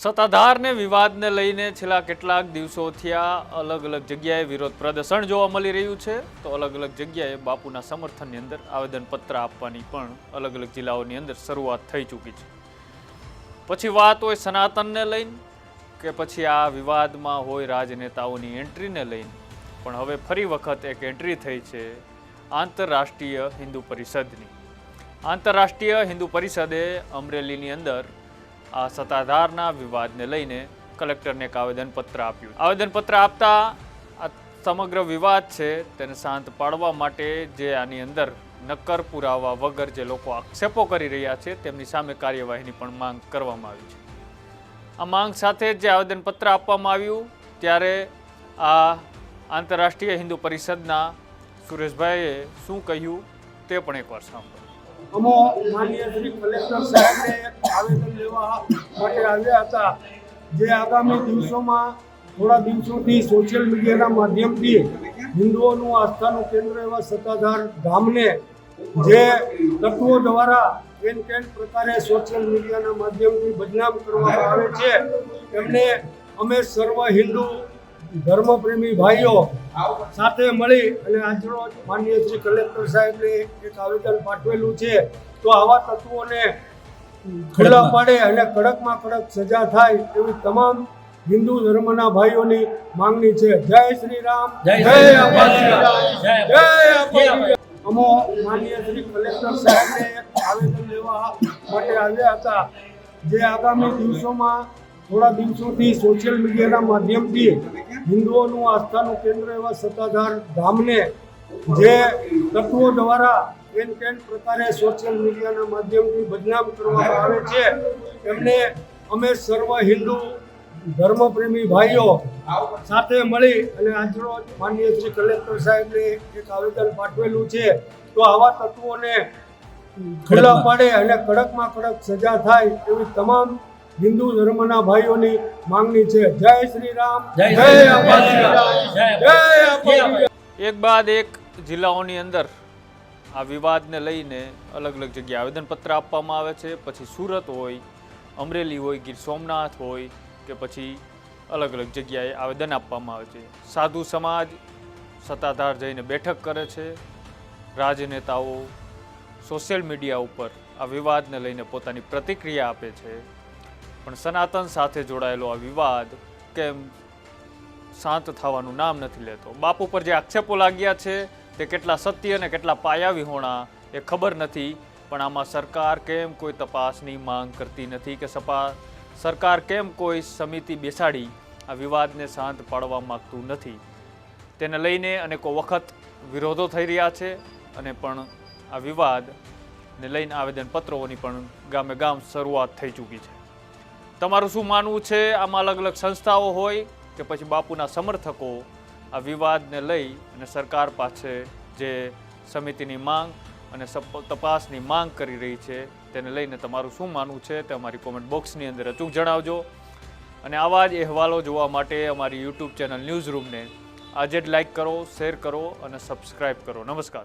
સત્તાધારને વિવાદને લઈને છેલ્લા કેટલાક દિવસોથી આ અલગ અલગ જગ્યાએ વિરોધ પ્રદર્શન જોવા મળી રહ્યું છે. તો અલગ અલગ જગ્યાએ બાપુના સમર્થનની અંદર આવેદનપત્ર આપવાની પણ અલગ અલગ જિલ્લાઓની અંદર શરૂઆત થઈ ચૂકી છે. પછી વાત હોય સનાતનને લઈને કે પછી આ વિવાદમાં હોય રાજનેતાઓની એન્ટ્રીને લઈને. પણ હવે ફરી વખત એક એન્ટ્રી થઈ છે આંતરરાષ્ટ્રીય હિન્દુ પરિષદની. આંતરરાષ્ટ્રીય હિન્દુ પરિષદે અમરેલીની અંદર આ સત્તાધારના વિવાદને લઈને કલેક્ટરને એક આવેદનપત્ર આપ્યું. આવેદનપત્ર આપતા આ સમગ્ર વિવાદ છે તેને શાંત પાડવા માટે જે આની અંદર નક્કર પુરાવા વગર જે લોકો આક્ષેપો કરી રહ્યા છે, તેમની સામે કાર્યવાહીની પણ માંગ કરવામાં આવી છે. આ માંગ સાથે જે આવેદનપત્ર આપવામાં આવ્યું, ત્યારે આ આંતરરાષ્ટ્રીય હિન્દુ પરિષદના સુરેશભાઈએ શું કહ્યું તે પણ એકવાર સાંભળો. અમો માનનીય શ્રી કલેક્ટર સાહેબને આવેદન લેવા માટે આવ્યા હતા. જે આગામી દિવસોમાં, થોડા દિવસોથી સોશિયલ મીડિયાના માધ્યમથી હિન્દુઓનું આસ્થાનું કેન્દ્ર એવા સત્તાધાર ધામને જે તત્વો દ્વારા કેન કેન પ્રકારે સોશિયલ મીડિયાના માધ્યમથી બદનામ કરવામાં આવે છે, એમને અમે સર્વ હિન્દુ ધર્મપ્રેમી ભાઈઓ સાથે મળી અને આજનો માનનીય શ્રી કલેક્ટર સાહેબને એક આવેદન પાઠવેલું છે. તો આવા તત્વોને ખુલ્લા પાડે અને કડકમાં કડક સજા થાય એવી તમામ હિન્દુ ધર્મના ભાઈઓની માંગણી છે. જય શ્રી રામ. જય અમો માનનીય શ્રી કલેક્ટર સાહેબને આવેદન લેવા માટે આવ્યા હતા. જે આગામી દિવસોમાં થોડા દિવસોથી સોશિયલ મીડિયાના માધ્યમથી હિન્દુઓનું આસ્થાનું કેન્દ્ર એવા સત્તાધાર ધામને જે તત્વો દ્વારા કેન કેન પ્રકારે સોશિયલ મીડિયાના માધ્યમથી બદનામ કરવામાં આવે છે એમને અમે સર્વ હિન્દુ ધર્મપ્રેમી ભાઈઓ સાથે મળી અને આજરોજ માનનીય શ્રી કલેક્ટર સાહેબને એક આવેદન પાઠવેલું છે તો આવા તત્વોને ખુલ્લા પાડે અને કડકમાં કડક સજા થાય એવી તમામ હિન્દુ ધર્મના ભાઈઓની માંગણી છે. જય શ્રી રામ. જય જય રામ. આપાજી જય જય આપાજી એક બાદ એક જિલ્લાઓની અંદર આ વિવાદને લઈને અલગ અલગ જગ્યાએ આવેદનપત્ર આપવામાં આવે છે. પછી સુરત હોય અમરેલી હોય ગીર સોમનાથ હોય કે પછી અલગ અલગ જગ્યાએ આવેદન આપવામાં આવે છે. સાધુ સમાજ સત્તાધાર જઈને બેઠક કરે છે. રાજનેતાઓ સોશિયલ મીડિયા ઉપર આ વિવાદને લઈને પોતાની પ્રતિક્રિયા આપે છે. પણ સનાતન સાથે જોડાયેલો આ વિવાદ કેમ શાંત થવાનું નામ નથી લેતો? બાપુ પર જે આક્ષેપો લાગ્યા છે, તે કેટલા સત્ય અને કેટલા પાયા વિહોણા એ ખબર નથી, પણ આમાં સરકાર કેમ કોઈ તપાસની માંગ કરતી નથી કે સપા, સરકાર કેમ કોઈ સમિતિ બેસાડી આ વિવાદને શાંત પાડવા માંગતું નથી? તેને લઈને અનેકો વખત વિરોધો થઈ રહ્યા છે અને પણ આ વિવાદને લઈને આવેદનપત્રોની પણ ગામે ગામ શરૂઆત થઈ ચૂકી છે. તમારું શું માનવું છે? આમાં અલગ અલગ સંસ્થાઓ હોય કે પછી બાપુના સમર્થકો આ વિવાદને લઈ અને સરકાર પાસે જે સમિતિની માંગ અને તપાસની માંગ કરી રહી છે, તેને લઈને તમારું શું માનવું છે તે અમારી કોમેન્ટ બોક્સની અંદર અચૂક જણાવજો. અને આવા જ અહેવાલો જોવા માટે અમારી યુટ્યુબ ચેનલ ન્યૂઝ રૂમને આજે જ લાઈક કરો શેર કરો અને સબસ્ક્રાઈબ કરો. નમસ્કાર.